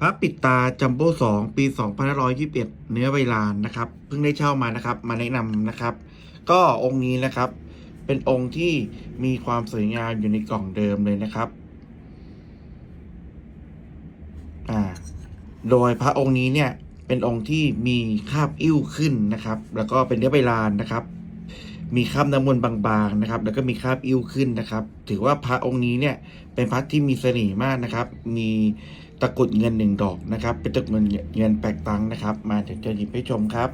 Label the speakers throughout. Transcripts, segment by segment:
Speaker 1: พระปิดตาจัมโบ้สองปี2521เนื้อใบลานนะครับ เพิ่งได้เช่ามานะครับ มาแนะนำนะครับ ก็องค์นี้นะครับ เป็นองค์ที่มีความสวยงามอยู่ในกล่องเดิมเลยนะครับอ่าโดยพระองค์นี้เนี่ยเป็นองค์ที่มีคาบ อิ่วขึ้นนะครับ แล้วก็เป็นเนื้อใบลานนะครับ มีคราบน้ำมนต์บางๆนะครับ แล้วก็มีคราบอิ่วขึ้นนะครับ ถือว่าพระองค์นี้เนี่ยเป็นพระที่มีเสน่ห์มากนะครับ มีตะกรุดเงินหนึ่งดอกนะครับ เป็นตะกรุดเงินแปลกตังนะครับ มาเดี๋ยวจะหยิบให้ชมครับ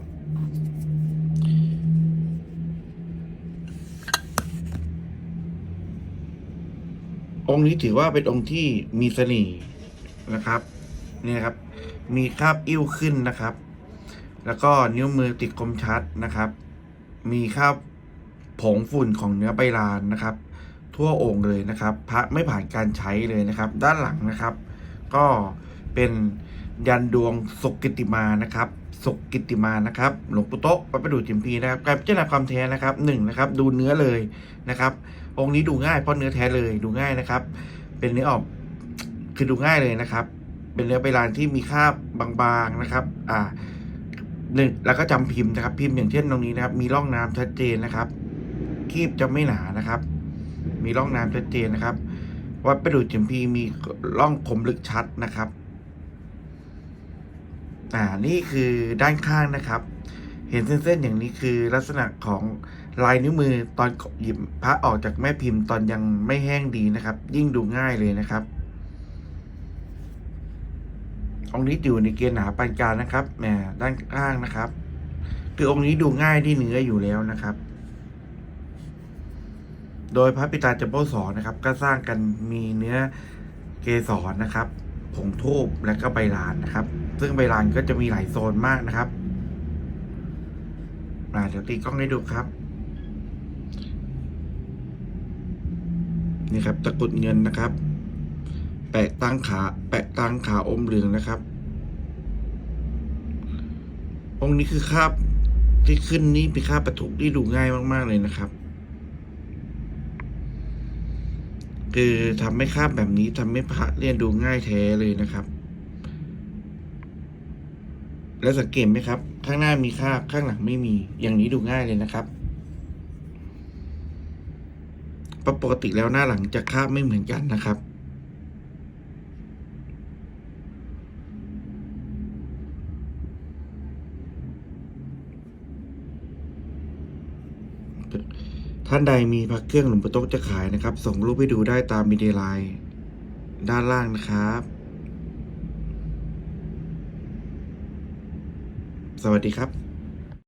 Speaker 1: องค์นี้ถือว่าเป็นองค์ที่มีเสน่ห์นะครับนี่ครับ มีคราบอิ่วขึ้นนะครับ แล้วก็นิ้วมือติดคมชัดนะครับ มีคราบ ผงฝุ่นของเนื้อใบลานนะครับ ทั่วองค์เลยนะครับพระไม่ผ่านการใช้เลยนะครับ ด้านหลังนะครับ ก็เป็นยันดวงสุกิติมานะครับสุกิติมานะครับ หลวงปู่โต๊ะวัดประดูจิมพีนะครับการพิจารณาความแท้นะครับหนึ่งนะครับ ดูเนื้อเลยนะครับ องค์นี้ดูง่ายเพราะเนื้อแท้เลยดูง่ายนะครับ เป็นเนื้อออกคือดูง่ายเลยนะครับ เป็นเนื้อใบลานที่มีคราบบางๆนะครับ อ่าหนึ่งแล้วก็จำพิมพ์นะครับ พิมพ์อย่างเช่นตรงนี้นะครับ มีร่องน้ำชัดเจนนะครับ คีบจะไม่หนานะครับ มีร่องน้ำชัดเจนนะครับวัดประดูจิมพีมีร่องคมลึกชัดนะครับ อ่า นี่คือด้านข้างนะครับ เห็นเส้นๆอย่างนี้คือลักษณะของลายนิ้วมือตอนหยิบพระออกจากแม่พิมพ์ตอนยังไม่แห้งดีนะครับ ยิ่งดูง่ายเลยนะครับองค์นี้อยู่ในเกณฑ์หนาปานกลางนะครับแหมด้านข้างนะครับ คือองค์นี้ดูง่ายที่เนื้ออยู่แล้วนะครับ โดยพระปิตาจัมโบ้สอนนะครับ ก็สร้างกันมีเนื้อเกสรนะครับ ผงทูบและก็ใบลานนะครับ ซึ่งใบลานก็จะมีหลายโซนมากนะครับมาเดี๋ยวตีกล้องให้ดูครับ นี่ครับตะกุดเงินนะครับ แปะตั้งขา แปะตั้งขาอมเหลืองนะครับ องค์นี้คือคาบที่ขึ้นนี่เป็นคาบประทุกที่ดูง่ายมาก ๆ เลยนะครับ คือทำให้คาบแบบนี้ทำให้พระเรียนดูง่ายแท้เลยนะครับ แล้วสังเกตไหมครับ ข้างหน้ามีคาบข้างหลังไม่มี อย่างนี้ดูง่ายเลยนะครับเพราะปกติแล้วหน้าหลังจะคาบไม่เหมือนกันนะครับ ท่านใดมีพระเครื่องหลวงปู่โต๊ะจะขายนะครับ ส่งรูปให้ดูได้ตามมีเดไลน์ด้านล่างนะครับ สวัสดีครับ